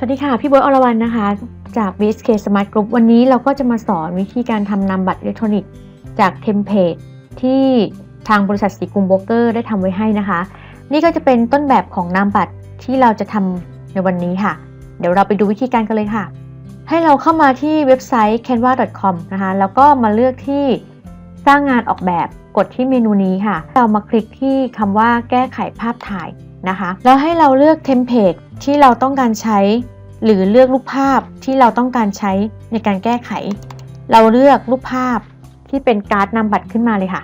สวัสดีค่ะ พี่เบิร์ตอรวรรณนะคะ จาก BSK Smart Group วันนี้เราก็จะมาสอนวิธีการทำนามบัตรอิเล็กทรอนิกส์จากเทมเพลตที่ทางบริษัทสีกรุงโบรกเกอร์ได้ทำไว้ให้นะคะ นี่ก็จะเป็นต้นแบบของนามบัตรที่เราจะทำในวันนี้ค่ะ เดี๋ยวเราไปดูวิธีการกันเลยค่ะ ให้เราเข้ามาที่เว็บไซต์ canva.com นะคะ แล้วก็มาเลือกที่สร้างงานออกแบบกดที่เมนูนี้ค่ะ เรามาคลิกที่คำว่าแก้ไขภาพถ่าย นะคะ แล้วให้เราเลือกเทมเพลตที่เราต้องการใช้ หรือเลือกรูปภาพที่เราต้องการใช้ในการแก้ไข เราเลือกรูปภาพที่เป็นการ์ดนำบัตรขึ้นมาเลยค่ะ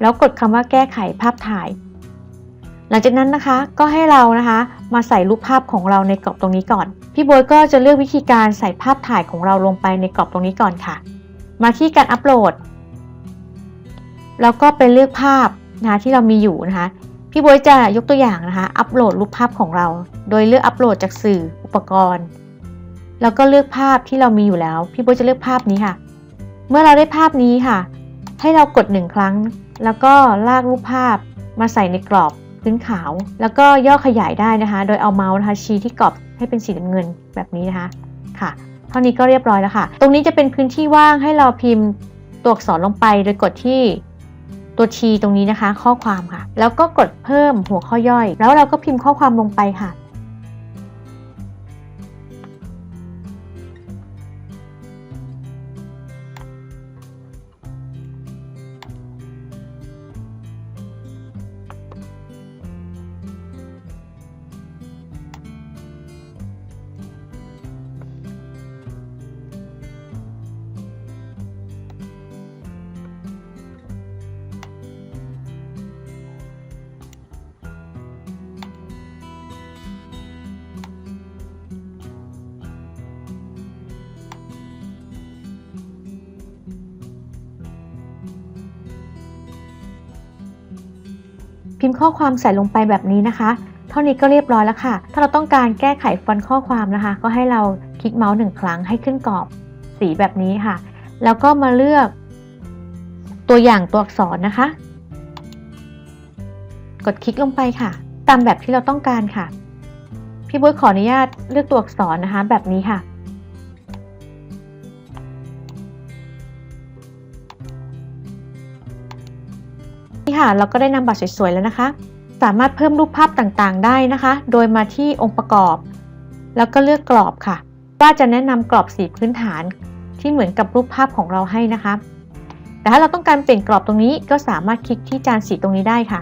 แล้วกดคำว่าแก้ไขภาพถ่าย หลังจากนั้นนะคะก็ให้เรานะคะมาใส่รูปภาพของเราในกรอบตรงนี้ก่อน พี่โบยก็จะเลือกวิธีการใส่ภาพถ่ายของเราลงไปในกรอบตรงนี้ก่อนค่ะ มาที่การอัปโหลด แล้วก็ไปเลือกภาพนะคะที่เรามีอยู่นะคะ พี่บวยจะยกตัวอย่างนะคะ อัปโหลดรูปภาพของเรา โดยเลือกอัปโหลดจากสื่ออุปกรณ์ แล้วก็เลือกภาพที่เรามีอยู่แล้ว พี่บวยจะเลือกภาพนี้ค่ะ เมื่อเราได้ภาพนี้ค่ะ ให้เรากดหนึ่งครั้ง แล้วก็ลากรูปภาพมาใส่ในกรอบพื้นขาว แล้วก็ย่อขยายได้นะคะ โดยเอาเมาส์นะคะชี้ที่กรอบให้เป็นสีน้ำเงินแบบนี้นะคะ ค่ะ เท่านี้ก็เรียบร้อยแล้วค่ะ ตรงนี้จะเป็นพื้นที่ว่างให้เราพิมพ์ตัวอักษรลงไป โดยกดที่ ตัว T ตรงนี้นะคะ ข้อความค่ะ แล้วก็กดเพิ่มหัวข้อย่อย แล้วเราก็พิมพ์ข้อความลงไปค่ะ พิมพ์ข้อความใส่ลงไปแบบนี้นะคะ เท่านี้ก็เรียบร้อยแล้วค่ะ ถ้าเราต้องการแก้ไขฟอนต์ข้อความนะคะ ก็ให้เราคลิกเมาส์หนึ่งครั้งให้ขึ้นกรอบสีแบบนี้ค่ะ แล้วก็มาเลือกตัวอย่างตัวอักษรนะคะ กดคลิกลงไปค่ะ ตามแบบที่เราต้องการค่ะ พี่บุ้ยขออนุญาตเลือกตัวอักษรนะคะ แบบนี้ค่ะ นี่ค่ะเราก็ได้นำบัตรสวยๆแล้วนะคะ สามารถเพิ่มรูปภาพต่างๆ ได้นะคะ โดยมาที่องค์ประกอบ แล้วก็เลือกกรอบค่ะ ว่าจะแนะนำกรอบสีพื้นฐานที่เหมือนกับรูปภาพของเราให้นะคะ แต่ถ้าเราต้องการเปลี่ยนกรอบตรงนี้ก็สามารถคลิกที่จานสีตรงนี้ได้ค่ะ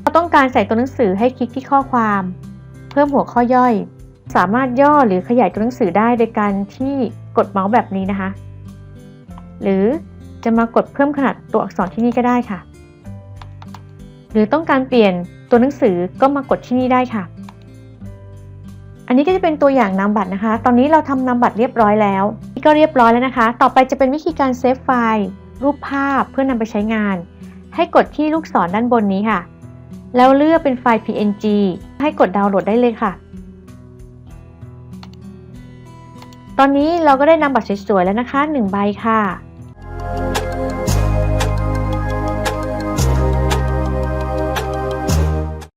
เราต้องการใส่ตัวหนังสือให้คลิกที่ข้อความ เพิ่มหัวข้อย่อย สามารถย่อหรือขยายตัวหนังสือได้โดยการที่กดเมาส์แบบนี้นะคะ หรือจะมากดเพิ่มขนาดตัวอักษรที่นี่ก็ได้ค่ะ หรือต้องการเปลี่ยนตัวหนังสือก็มากดที่นี่ได้ค่ะ อันนี้ก็จะเป็นตัวอย่างนามบัตรนะคะ ตอนนี้เราทำนามบัตรเรียบร้อยแล้วนี่ก็เรียบร้อยแล้วนะคะ ต่อไปจะเป็นวิธีการเซฟไฟล์รูปภาพเพื่อนำไปใช้งาน ให้กดที่ลูกศรด้านบนนี้ค่ะ แล้วเลือกเป็นไฟล์ PNG ให้กดดาวน์โหลดได้เลยค่ะ ตอนนี้เราก็ได้นำบัตรสวยๆแล้วนะคะ 1 ใบค่ะ